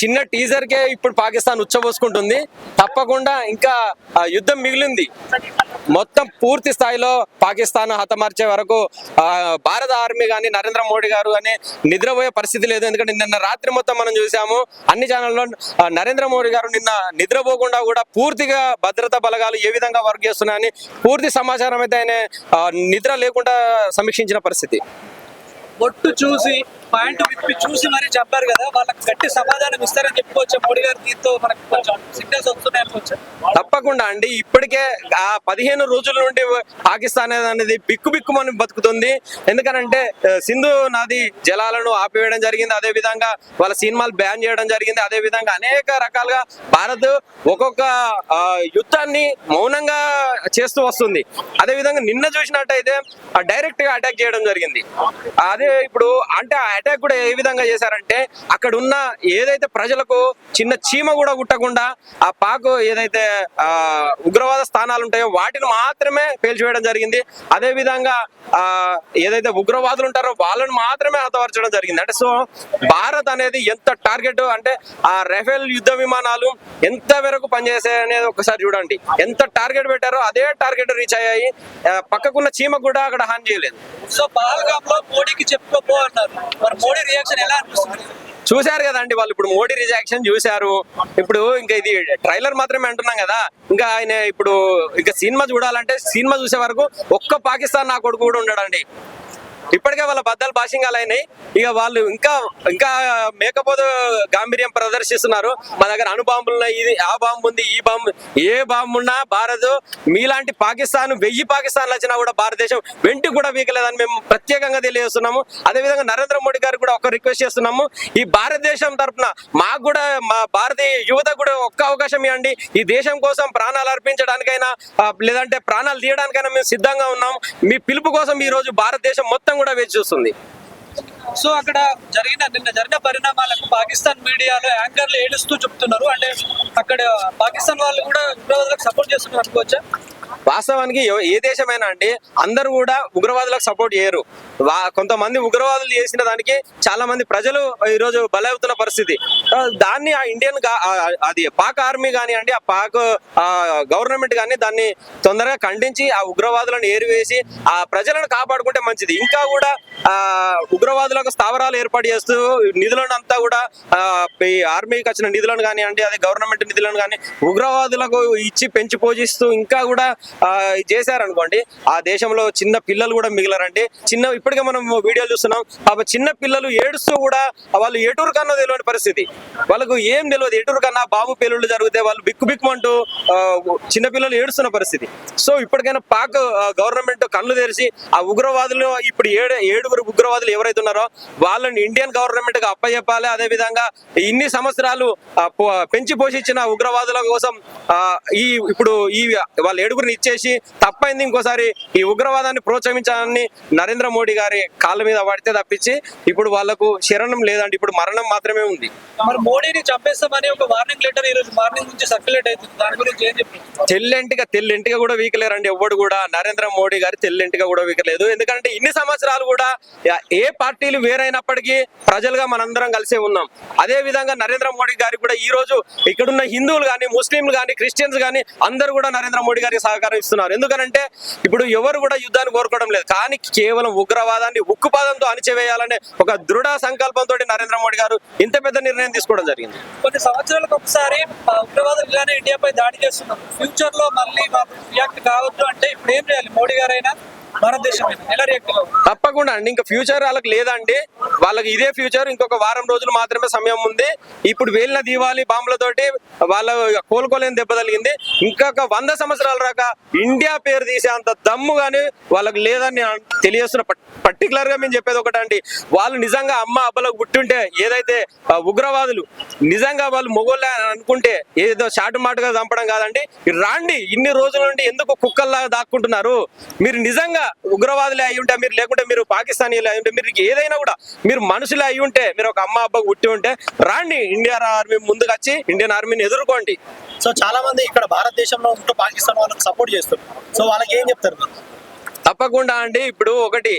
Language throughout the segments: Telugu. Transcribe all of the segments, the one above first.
చిన్న టీజర్ కే ఇప్పుడు పాకిస్తాన్ ఉచ్చబోసుకుంటుంది. తప్పకుండా ఇంకా యుద్ధం మిగిలింది. మొత్తం పూర్తి స్థాయిలో పాకిస్తాన్ హతమార్చే వరకు భారత ఆర్మీ కానీ నరేంద్ర మోడీ గారు కానీ నిద్రపోయే పరిస్థితి లేదు. ఎందుకంటే నిన్న రాత్రి మొత్తం మనం చూసాము అన్ని ఛానల్లో నరేంద్ర మోడీ గారు నిన్న నిద్రపోకుండా కూడా పూర్తిగా భద్రతా బలగాలు ఏ విధంగా వర్క్ చేస్తున్నాయని పూర్తి సమాచారం అయితే ఆయన నిద్ర లేకుండా సమీక్షించిన పరిస్థితి. ఒట్టు చూసి పాయింట్ విప్పి చూసి మరి చెప్పారు కదా వాళ్ళకి గట్టి సమాధానం ఇస్తారని చెప్పుకోవచ్చు. మోడీ గారి దీంతో మనకు కొంచెం సిగ్నల్స్ వస్తున్నాయి అనుకోవచ్చు. తప్పకుండా అండి. ఇప్పటికే ఆ పదిహేను రోజుల నుండి పాకిస్తాన్ అనేది బిక్కు బిక్కుమని బతుకుతుంది. ఎందుకనంటే సింధు నది జలాలను ఆపివేయడం జరిగింది. అదే విధంగా వాళ్ళ సినిమాలు బ్యాన్ చేయడం జరిగింది. అదే విధంగా అనేక రకాలుగా భారత్ ఒక్కొక్క యుద్ధాన్ని మౌనంగా చేస్తూ వస్తుంది. అదే విధంగా నిన్న చూసినట్టయితే డైరెక్ట్గా అటాక్ చేయడం జరిగింది. అదే ఇప్పుడు అంటే అటాక్ కూడా ఏ విధంగా చేశారంటే అక్కడ ఉన్న ఏదైతే ప్రజలకు చిన్న చీమ కూడా కుట్టకుండా ఆ పాక్ ఏదైతే ఆ ఉగ్రవాద స్థానాలు ఉంటాయో వాటిని మాత్రమే పేల్చివేయడం జరిగింది. అదే విధంగా ఆ ఏదైతే ఉగ్రవాదులు ఉంటారో వాళ్ళని మాత్రమే హతపరచడం జరిగింది. అంటే సో భారత్ అనేది ఎంత టార్గెట్ అంటే ఆ రఫేల్ యుద్ధ విమానాలు ఎంత వరకు పనిచేసాయి అనేది ఒకసారి చూడండి. ఎంత టార్గెట్ పెట్టారో అదే టార్గెట్ రీచ్ అయ్యాయి. పక్కకున్న చీమ కూడా అక్కడ హాని చేయలేదు. సో పహల్గామ్ మోడీకి చెప్పుకోపో అన్నారు. మోడీ రియాక్షన్ ఎలా అనిపిస్తుంది? చూశారు కదండి వాళ్ళు ఇప్పుడు మోడీ రిజాక్షన్ చూశారు. ఇప్పుడు ఇంకా ఇది ట్రైలర్ మాత్రమే అంటున్నాం కదా. ఇంకా ఆయన ఇప్పుడు ఇంకా సినిమా చూడాలంటే సినిమా చూసే వరకు ఒక్క పాకిస్తాన్ నా కొడుకు కూడా ఉండడండి. ఇప్పటికే వాళ్ళ బద్దలు భాషింగాలు అయినాయి. ఇక వాళ్ళు ఇంకా ఇంకా మేకపోతే గాంభీర్యం ప్రదర్శిస్తున్నారు. మా దగ్గర అణు బాంబులు ఉన్నాయి. ఇది ఆ బాంబు ఉంది ఈ బాంబు ఏ బాంబు ఉన్నా భారత్ మీలాంటి పాకిస్తాన్ వెయ్యి పాకిస్తాన్లు వచ్చినా కూడా భారతదేశం వెంటి కూడా వీకలేదని మేము ప్రత్యేకంగా తెలియజేస్తున్నాము. అదేవిధంగా నరేంద్ర మోడీ గారు కూడా ఒక రిక్వెస్ట్ చేస్తున్నాము. ఈ భారతదేశం తరపున మాకు కూడా మా భారతీయ యువత కూడా ఒక్క అవకాశం ఇవ్వండి. ఈ దేశం కోసం ప్రాణాలు అర్పించడానికైనా లేదంటే ప్రాణాలు తీయడానికైనా మేము సిద్ధంగా ఉన్నాం మీ పిలుపు కోసం ఈ రోజు భారతదేశం మొత్తం కూడా వేచి చూస్తుంది. సో అక్కడ జరిగిన నిన్న జరిగిన పరిణామాలకు పాకిస్తాన్ మీడియాలో యాంకర్లు ఏడుస్తూ చెప్తున్నారు. అంటే అక్కడ పాకిస్తాన్ వాళ్ళు కూడా ఉగ్రవాదులకు సపోర్ట్ చేస్తున్నారు అనుకోవచ్చా? వాస్తవానికి ఏ దేశమైనా అండి అందరూ కూడా ఉగ్రవాదులకు సపోర్ట్ చేయరు. వా- కొంతమంది ఉగ్రవాదులు చేసిన దానికి చాలా మంది ప్రజలు ఈరోజు బలవుతున్న పరిస్థితి. దాన్ని ఆ ఇండియన్ అది పాక్ ఆర్మీ కానివ్వండి ఆ పాక్ గవర్నమెంట్ కానీ దాన్ని తొందరగా ఖండించి ఆ ఉగ్రవాదులను ఏరివేసి ఆ ప్రజలను కాపాడుకుంటే మంచిది. ఇంకా కూడా ఆ ఉగ్రవాదులకు స్థావరాలు ఏర్పాటు చేస్తూ నిధులను అంతా కూడా ఈ ఆర్మీకి వచ్చిన నిధులను కానివ్వండి అదే గవర్నమెంట్ నిధులను కానీ ఉగ్రవాదులకు ఇచ్చి పెంచి పోషిస్తూ ఇంకా కూడా చేశారనుకోండి ఆ దేశంలో చిన్న పిల్లలు కూడా మిగిలరండి. చిన్న ఇప్పటికే మనం వీడియోలు చూస్తున్నాం పాప చిన్న పిల్లలు ఏడుస్తూ కూడా వాళ్ళు ఎటురు కన్నా తెలియని పరిస్థితి. వాళ్ళకు ఏం తెలియదు ఎటురు కన్నా బాబు పేలుళ్ళు జరిగితే వాళ్ళు బిక్కు బిక్కుమంటూ చిన్న పిల్లలు ఏడుస్తున్న పరిస్థితి. సో ఇప్పటికైనా పాక్ గవర్నమెంట్ కళ్ళు తెరిచి ఆ ఉగ్రవాదులు ఇప్పుడు ఏడు ఏడుగురు ఉగ్రవాదులు ఎవరైతే ఉన్నారో వాళ్ళని ఇండియన్ గవర్నమెంట్గా అప్పచెప్పాలి అదే విధంగా ఇన్ని సంవత్సరాలు పెంచి పోషించిన ఉగ్రవాదుల కోసం ఈ ఇప్పుడు ఈ వాళ్ళ ఏడుగురిని ఇచ్చేసి తప్పైంది ఇంకోసారి ఈ ఉగ్రవాదాన్ని ప్రోత్సహించాలని నరేంద్ర మోడీ గారి కాళ్ళ మీద పడితే తప్పించి ఇప్పుడు వాళ్ళకు శరణం లేదండి. ఇప్పుడు మరణం మాత్రమే ఉంది. మరి మోడీని చంపేస్తామని ఒక వార్నింగ్ లెటర్ ఈ రోజు మార్నింగ్ నుంచి సర్క్యులేట్ అవుతుంది. దాని గురించి ఏం చెప్పారు? తెల్లెంటిగా తెల్లెంటిగా కూడా వీకలేరండి ఎవ్వడు కూడా. నరేంద్ర మోడీ గారి తెల్లెంటిగా కూడా వీకలేదు. ఎందుకంటే ఇన్ని సంవత్సరాలు కూడా ఏ పార్టీలు వేరైనప్పటికీ ప్రజలుగా మనందరం కలిసే ఉన్నాం. అదే విధంగా నరేంద్ర మోడీ గారికి కూడా ఈ రోజు ఇక్కడున్న హిందువులు కానీ ముస్లింలు కానీ క్రిస్టియన్స్ కానీ అందరూ కూడా నరేంద్ర మోడీ గారికి సహకారం ఇస్తున్నారు ఎందుకంటే ఇప్పుడు ఎవరు కూడా యుద్ధాన్ని కోరుకోవడం లేదు. కానీ కేవలం ఉగ్రవాదాన్ని ఉక్కుపాదంతో అణిచివేయాలనే ఒక దృఢ సంకల్పంతో నరేంద్ర మోడీ గారు ఇంత పెద్ద నిర్ణయం తీసుకోవడం జరిగింది. కొన్ని సంవత్సరాలకు ఒకసారి ఉగ్రవాదం ఉగ్రవాదులు ఇలానే ఇండియాపై దాడి చేస్తున్నారు. ఫ్యూచర్లో మళ్ళీ రియాక్ట్ కావద్దు అంటే ఇప్పుడు ఏం చేయాలి? మోడీ గారైనా భారతదేశం తప్పకుండా అండి. ఇంకా ఫ్యూచర్ వాళ్ళకి లేదండి. వాళ్ళకి ఇదే ఫ్యూచర్ ఇంకొక వారం రోజులు మాత్రమే సమయం ఉంది. ఇప్పుడు వేలిన దీవాలి బాంబులతోటి వాళ్ళ కోలుకోలేని దెబ్బ తగిలింది. ఇంకొక వంద సంవత్సరాల రాక ఇండియా పేరు తీసే అంత దమ్ము గానీ వాళ్ళకి లేదని తెలియస్తున్న తెలియజేస్తున్న పర్టికులర్గా మేము చెప్పేది ఒకటండి వాళ్ళు నిజంగా అమ్మ అబ్బలకు పుట్టుంటే ఏదైతే ఉగ్రవాదులు నిజంగా వాళ్ళు మొగోళ్ళ అనుకుంటే ఏదో చాటు మాటుగా చంపడం కాదండి. రాండి ఇన్ని రోజుల నుండి ఎందుకు కుక్కల్లా దాక్కుంటున్నారు? మీరు నిజంగా ఉగ్రవాదులే అయి ఉంటే మీరు లేకుంటే మీరు పాకిస్తానీలు అయి ఉంటే మీరు ఏదైనా కూడా మీరు మనుషులు అయి ఉంటే మీరు ఒక అమ్మ అబ్బకు పుట్టి ఉంటే రాండి ఇండియన్ ఆర్మీ ముందుకు వచ్చి ఇండియన్ ఆర్మీని ఎదుర్కోండి. సో చాలా మంది ఇక్కడ భారతదేశంలో ఉంటూ పాకిస్తాన్ వాళ్ళకి సపోర్ట్ చేస్తారు సో వాళ్ళకి ఏం చెప్తారు? తప్పకుండా అండి. ఇప్పుడు ఒకటి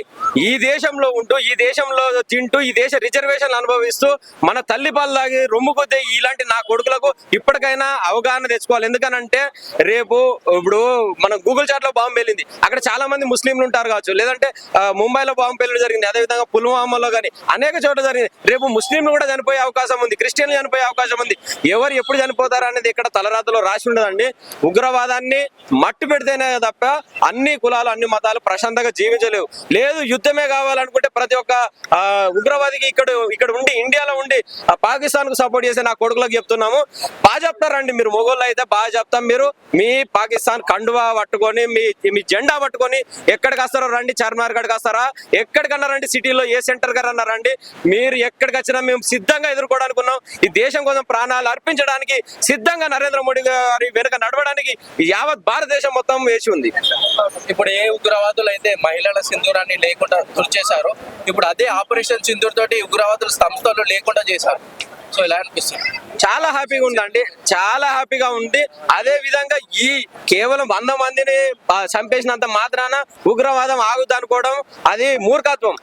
ఈ దేశంలో ఉంటూ ఈ దేశంలో తింటూ ఈ దేశ రిజర్వేషన్ అనుభవిస్తూ మన తల్లి పాలు తాగి రొమ్ము కొద్దే ఇలాంటి నా కొడుకులకు ఇప్పటికైనా అవగాహన తెచ్చుకోవాలి. ఎందుకనంటే రేపు ఇప్పుడు మన గూగుల్ చాట్లో బాంబు వెళ్ళింది అక్కడ చాలా మంది ముస్లింలు ఉంటారు కావచ్చు. లేదంటే ముంబైలో బాంబు పెళ్ళి జరిగింది. అదేవిధంగా పుల్వామాలో కానీ అనేక చోట్ల జరిగింది. రేపు ముస్లింలు కూడా చనిపోయే అవకాశం ఉంది. క్రిస్టియన్లు చనిపోయే అవకాశం ఉంది. ఎవరు ఎప్పుడు చనిపోతారు అనేది ఇక్కడ తలరాతలో రాసి ఉండదండి. ఉగ్రవాదాన్ని మట్టు పెడితేనే తప్ప అన్ని కులాలు అన్ని మతాలు ప్రశాంతంగా జీవించలేవు. లేదు యుద్ధమే కావాలనుకుంటే ప్రతి ఒక్క ఉగ్రవాదికి ఇక్కడ ఇక్కడ ఉండి ఇండియాలో ఉండి పాకిస్తాన్కు సపోర్ట్ చేసే నా కొడుకులకు చెప్తున్నాము. బాగా చెప్తారండి మీరు మొగోళ్ళు అయితే బాగా చెప్తాం మీరు మీ పాకిస్తాన్ కండువా పట్టుకొని మీ మీ జెండా పట్టుకొని ఎక్కడికి వస్తారో రండి చార్మినార్ గడికి వస్తారా ఎక్కడికన్నా రండి సిటీలో ఏ సెంటర్ గారు అన్నారండి మీరు ఎక్కడికి వచ్చినా మేము సిద్ధంగా ఎదుర్కోవడానికి ఉన్నాం. ఈ దేశం కోసం ప్రాణాలు అర్పించడానికి సిద్ధంగా నరేంద్ర మోడీ గారి వెనుక నడవడానికి యావత్ భారతదేశం మొత్తం వేసి ఉంది. ఇప్పుడు ఏ ఉగ్రవాదులు అయితే మహిళల సింధూరాన్ని లేకుండా తుడిచేశారో ఇప్పుడు అదే ఆపరేషన్ సింధూర్ తోటి ఉగ్రవాదులు సంస్థలు లేకుండా చేశారు. సో ఇలా అనిపిస్తుంది. చాలా హ్యాపీగా ఉందండి. చాలా హ్యాపీగా ఉంది. అదే విధంగా ఈ కేవలం వంద మందిని చంపేసినంత మాత్రాన ఉగ్రవాదం ఆగుద్ది అనుకోవడం అది మూర్ఖత్వం.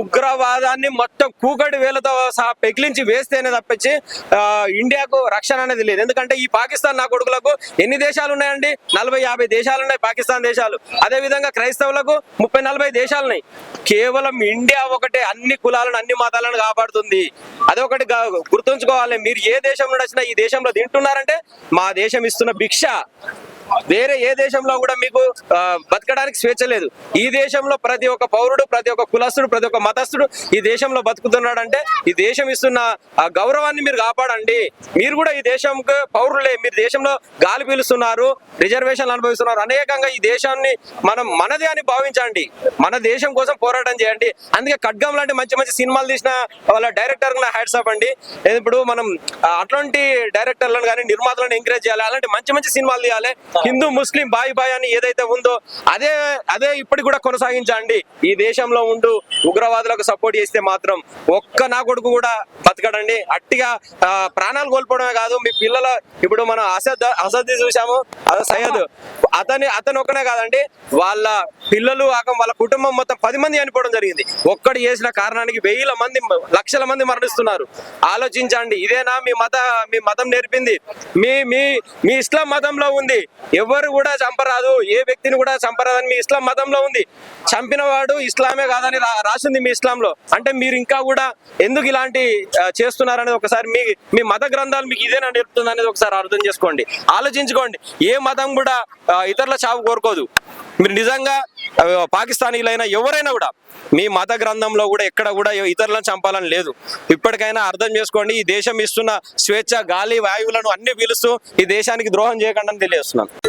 ఉగ్రవాదాన్ని మొత్తం కూకటి వేలతో సహా పెకిలించి వేస్తేనే తప్పించి ఇండియాకు రక్షణ అనేది లేదు. ఎందుకంటే ఈ పాకిస్తాన్ నా కొడుకులకు ఎన్ని దేశాలు ఉన్నాయండి? నలభై యాభై దేశాలు ఉన్నాయి పాకిస్తాన్ దేశాలు. అదే విధంగా క్రైస్తవులకు ముప్పై నలభై దేశాలు ఉన్నాయి. కేవలం ఇండియా ఒకటే అన్ని కులాలను అన్ని మతాలను కాపాడుతుంది. అదొకటి గుర్తు గుర్తుంచుకోవాలి. మీరు ఏ దేశం నుండి వచ్చినా ఈ దేశంలో తింటున్నారంటే మా దేశం ఇస్తున్న భిక్ష. వేరే ఏ దేశంలో కూడా మీకు బతకడానికి స్వేచ్ఛ లేదు. ఈ దేశంలో ప్రతి ఒక్క పౌరుడు ప్రతి ఒక్క కులస్తుడు ప్రతి ఒక్క మతస్థుడు ఈ దేశంలో బతుకుతున్నాడంటే ఈ దేశం ఇస్తున్న ఆ గౌరవాన్ని మీరు కాపాడండి. మీరు కూడా ఈ దేశంకు పౌరులే. మీరు దేశంలో గాలి పీలుస్తున్నారు రిజర్వేషన్లు అనుభవిస్తున్నారు. అనేకంగా ఈ దేశాన్ని మనం మనదే అని భావించండి. మన దేశం కోసం పోరాటం చేయండి. అందుకే ఖడ్గం లాంటి మంచి మంచి సినిమాలు తీసిన వాళ్ళ డైరెక్టర్ నా హ్యాట్స్ ఆఫ్ అండి. ఇప్పుడు మనం అటువంటి అట్లాంటి డైరెక్టర్లను కానీ నిర్మాతలను ఎంకరేజ్ చేయాలి. అలాంటి మంచి మంచి సినిమాలు తీయాలి. హిందూ ముస్లిం బాయ్ బాయ్ అని ఏదైతే ఉందో అదే అదే ఇప్పటికి కూడా కొనసాగించండి. ఈ దేశంలో ఉంటూ ఉగ్రవాదులకు సపోర్ట్ చేస్తే మాత్రం ఒక్క నా కొడుకు కూడా బతకడండి. అట్టిగా ప్రాణాలు కోల్పోవడమే కాదు మీ పిల్లల ఇప్పుడు మనం అసద్ అసద్ చూసాము అదే సయ్యద్. అతని అతను ఒక్కనే కాదండి వాళ్ళ పిల్లలు ఆకం వాళ్ళ కుటుంబం మొత్తం పది మంది చనిపోవడం జరిగింది. ఒక్కడు చేసిన కారణానికి వెయ్యిల మంది లక్షల మంది మరణిస్తున్నారు. ఆలోచించండి ఇదేనా మీ మత మీ మతం నేర్పింది? మీ మీ మీ ఇస్లాం మతంలో ఉంది. ఎవరు కూడా చంపరాదు ఏ వ్యక్తిని కూడా చంపరాదని మీ ఇస్లాం మతంలో ఉంది. చంపిన వాడు ఇస్లామే కాదని రా- రాసింది మీ ఇస్లాంలో. అంటే మీరు ఇంకా కూడా ఎందుకు ఇలాంటి చేస్తున్నారనేది ఒకసారి మీ మీ మత గ్రంథాలు మీకు ఇదేనా నేర్పుతుంది అనేది ఒకసారి అర్థం చేసుకోండి. ఆలోచించుకోండి. ఏ మతం కూడా ఇతరుల చావు కోరుకోదు. మీరు నిజంగా పాకిస్తానీలైనా ఎవరైనా కూడా మీ మత గ్రంథంలో కూడా ఎక్కడ కూడా ఇతరులను చంపాలని లేదు. ఇప్పటికైనా అర్థం చేసుకోండి. ఈ దేశం ఇస్తున్న స్వేచ్ఛ గాలి వాయువులను అన్ని పీలుస్తూ ఈ దేశానికి ద్రోహం చేయకుండా అని తెలియజేస్తున్నాను.